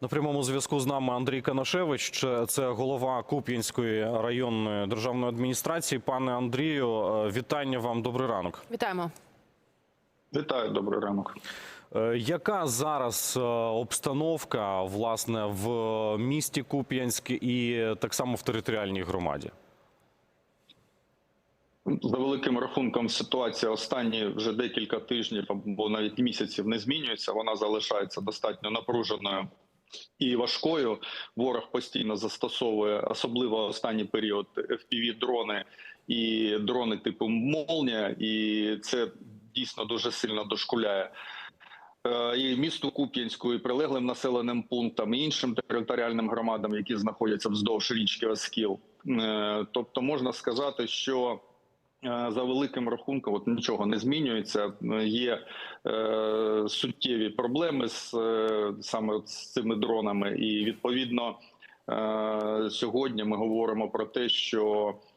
На прямому зв'язку з нами Андрій Канашевич, це- голова Куп'янської районної державної адміністрації. Пане Андрію, е, вітання вам. Добрий ранок. Вітаємо. Вітаю, добрий ранок. Е, Яка зараз е, обстановка власне в місті Куп'янськ і так само в територіальній громаді? За великим рахунком, ситуація останні вже декілька тижнів або навіть місяців не змінюється. Вона залишається достатньо напруженою і важкою. Ворог постійно застосовує, особливо останній період fpv дрони і дрони типу Молнія, і це дійсно дуже сильно дошкуляє. Е, І місту Куп'янську, і прилеглим населеним пунктам, і іншим територіальним громадам, які знаходяться вздовж річки Оскіл. Е, Тобто можна сказати, що за великим рахунком от нічого не змінюється. Е, Є е, суттєві проблеми з е, саме з цими дронами, і відповідно е, сьогодні ми говоримо про те, що е,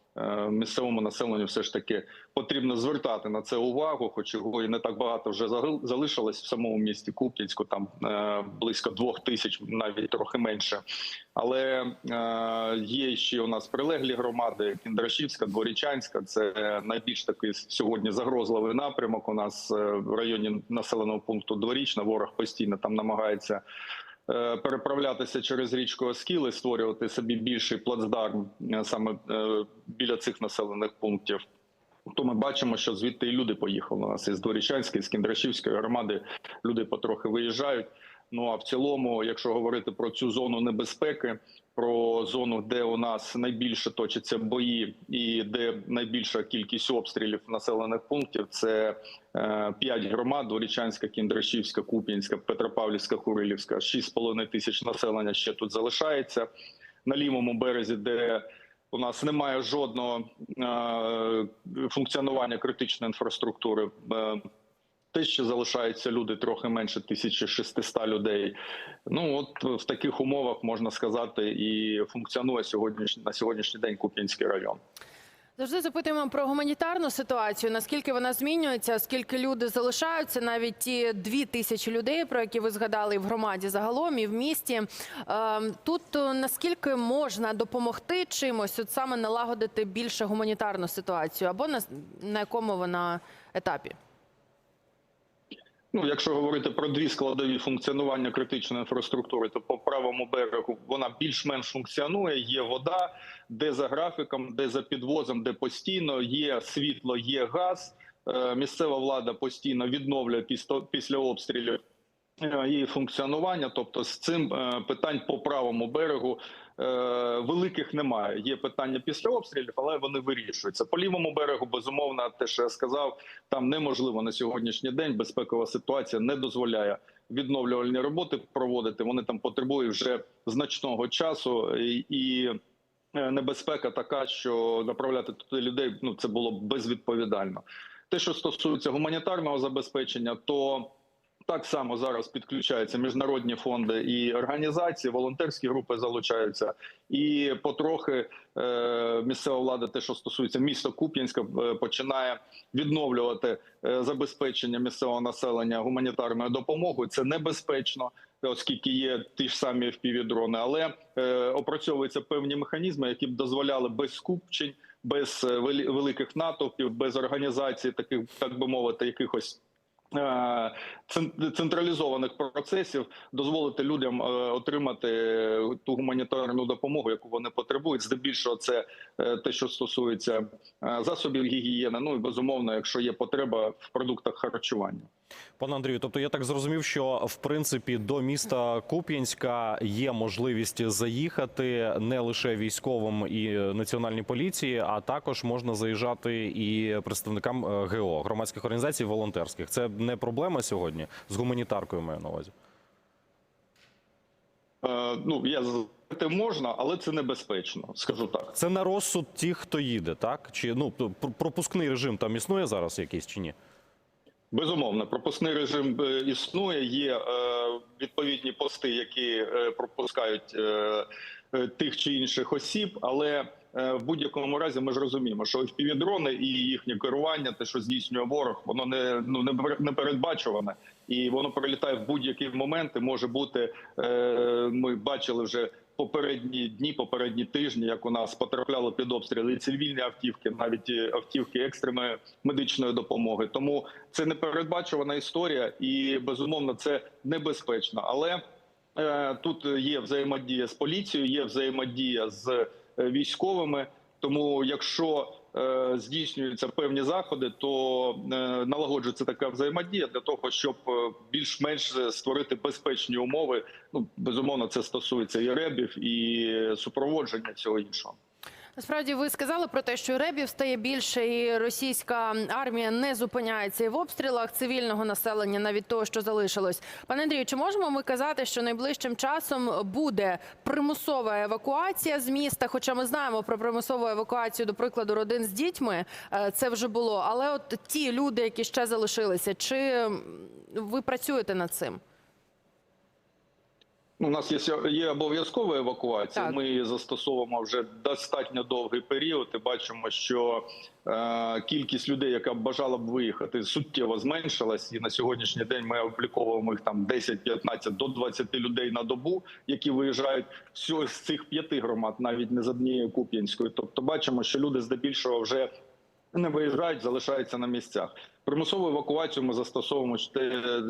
місцевому населенню все ж таки потрібно звертати на це увагу, хоч його і не так багато вже залишилось в самому місті Куп'янську, там е, близько двох тисяч, навіть трохи менше. Але е, є ще у нас прилеглі громади: Кіндрашівська, Дворічанська. Це найбільш такий сьогодні загрозливий напрямок. У нас е, в районі населеного пункту Дворічна. Ворог постійно там намагається. Е, Переправлятися через річку Оскіл і створювати собі більший плацдарм е, саме е, біля цих населених пунктів. То ми бачимо, що звідти і люди поїхали. У нас із Дворічанської, з Кіндрашівської громади люди потрохи виїжджають. Ну а в цілому, якщо говорити про цю зону небезпеки, про зону, де у нас найбільше точаться бої, і де найбільша кількість обстрілів населених пунктів, це е, п'ять громад: Дворічанська, Кіндрашівська, Куп'янська, Петропавлівська, Курилівська. 6,5 тисяч населення ще тут залишається на лівому березі, де у нас немає жодного е, функціонування критичної інфраструктури. Е, те, залишаються люди трохи менше 1600 людей. Ну от в таких умовах можна сказати, і функціонує сьогодні на сьогоднішній день Куп'янський район. Завжди запитуємо про гуманітарну ситуацію. Наскільки вона змінюється, скільки люди залишаються, навіть ті дві тисячі людей, про які ви згадали в громаді загалом, і в місті. Ем, Тут е, наскільки можна допомогти чимось, от саме налагодити більше гуманітарну ситуацію, або на, на якому вона етапі? Ну, якщо говорити про дві складові функціонування критичної інфраструктури, то по правому берегу вона більш-менш функціонує. Є вода, де за графіком, де за підвозом, де постійно є світло, є газ. Е, Місцева влада постійно відновлює після, обстрілів її функціонування. Тобто, з цим е, питань по правому берегу е, великих немає. Є питання після обстрілів, але вони вирішуються. По лівому берегу, безумовно, те, що я сказав, там неможливо на сьогоднішній день. Безпекова ситуація не дозволяє відновлювальні роботи проводити. Вони там потребують вже значного часу і. е, Небезпека така, що направляти туди людей ну це було безвідповідально. Те, що стосується гуманітарного забезпечення, то так само зараз підключаються міжнародні фонди і організації, волонтерські групи залучаються, і потрохи е, місцева влада, те, що стосується міста Куп'янська, е, починає відновлювати е, забезпечення місцевого населення гуманітарною допомогою. Це небезпечно, оскільки є ті ж самі впівдрони, але е, опрацьовуються певні механізми, які б дозволяли без скупчень, без е, великих натовпів, без організації таких, так би мовити, якихось. Е, Централізованих процесів дозволити людям е, отримати ту гуманітарну допомогу, яку вони потребують. Здебільшого, це е, те, що стосується засобів гігієни. Ну і безумовно, якщо є потреба в продуктах харчування. Пане Андрію, тобто я так зрозумів, що в принципі до міста Куп'янська є можливість заїхати не лише військовим і національній поліції, а також можна заїжджати і представникам е, ГО громадських організацій, волонтерських. Це не проблема сьогодні з гуманітаркою. Маю на увазі. Е, Ну я з- можна, але це небезпечно, скажу так. Це на розсуд тих, хто їде, так чи ну пропускний режим там існує зараз якийсь чи ні? Безумовно, пропускний режим е, існує. Є е, відповідні пости, які е, пропускають тих чи інших осіб. Але в будь-якому разі ми ж розуміємо, що впівдрони і їхнє керування, те, що здійснює ворог, воно не ну не пер- передбачуване. і воно прилітає в будь-який момент. І може бути ми бачили вже. Попередні дні, попередні тижні, як у нас потрапляли під обстріли цивільні автівки, навіть автівки екстреної медичної допомоги. Тому це непередбачувана історія, і безумовно це небезпечно. Але е, тут є взаємодія з поліцією, є взаємодія з е, військовими. Тому, якщо е, здійснюються певні заходи, то е, налагоджується така взаємодія для того, щоб е, більш-менш створити безпечні умови. Ну безумовно, це стосується і ребів, і супроводження цього іншого. Насправді ви сказали про те, що ребів стає більше, і російська армія не зупиняється і в обстрілах цивільного населення, навіть того, що залишилось. Пане Андрію, чи можемо ми казати, що найближчим часом буде примусова евакуація з міста? Хоча ми знаємо про примусову евакуацію, до прикладу, родин з дітьми, е, це вже було. Але от ті люди, які ще залишилися, чи ви працюєте над цим? Ну, у нас є, є обов'язкова евакуація. Так. Ми її застосовуємо вже достатньо довгий період. І бачимо, що е, кількість людей, яка б бажала б виїхати, суттєво зменшилась. І на сьогоднішній день ми обліковуємо їх там 10-15 до 20 людей на добу, які виїжджають всього з цих п'яти громад, навіть не з однієї Куп'янської. Тобто, бачимо, що люди здебільшого вже не виїжджають, залишаються на місцях. Примусову евакуацію ми застосовуємо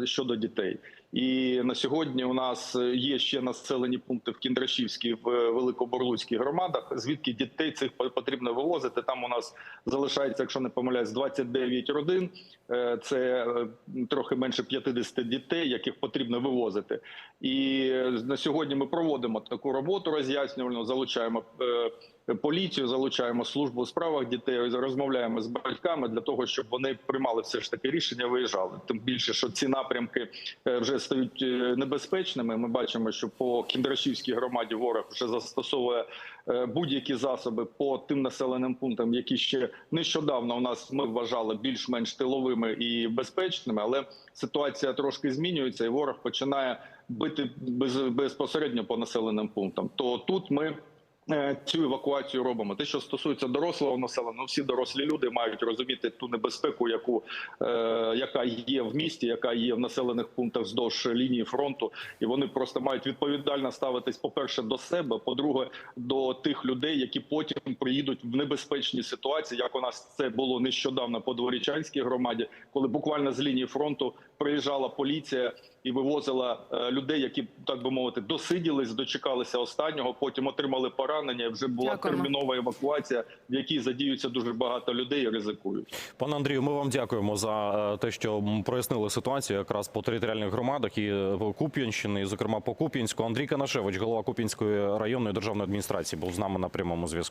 щодо дітей. І на сьогодні у нас є ще населені пункти в Кіндрашівській, в Великоборлуцькій громадах, звідки дітей цих потрібно вивозити. Там у нас залишається, якщо не помиляюсь, 29 родин. Е, Це е, трохи менше 50 дітей, яких потрібно вивозити. І е, на сьогодні ми проводимо таку роботу роз'яснювальну, залучаємо поліцію, залучаємо службу у справах дітей, розмовляємо з батьками для того, щоб вони приймали все ж таки рішення, виїжджали. Тим більше, що ці напрямки е, вже стають е, небезпечними. Ми бачимо, що по Кіндрашівській громаді ворог вже застосовує е, будь-які засоби по тим населеним пунктам, які ще нещодавно у нас ми вважали більш-менш тиловими і безпечними, але ситуація трошки змінюється, і ворог починає бити без, безпосередньо по населеним пунктам. То тут ми. Е, Цю евакуацію робимо. Те, що стосується дорослого населення, ну всі дорослі люди мають розуміти ту небезпеку, яку е, яка є в місті, яка є в населених пунктах вздовж лінії фронту, і вони просто мають відповідально ставитись, по-перше, до себе, по-друге, до тих людей, які потім приїдуть в небезпечні ситуації, як у нас це було нещодавно по дворічанській громаді, коли буквально з лінії фронту приїжджала поліція і вивозила е, людей, які так би мовити досиділись, дочекалися останнього, потім отримали поранення. Вже була Дякуємо. термінова евакуація, в якій задіються дуже багато людей і ризикують. Пане Андрію, ми вам дякуємо за е, те, що прояснили ситуацію якраз по територіальних громадах і е, по Куп'янщини, і, зокрема по Куп'янську. Андрій Канашевич, голова Куп'янської районної державної адміністрації, був з нами на прямому зв'язку.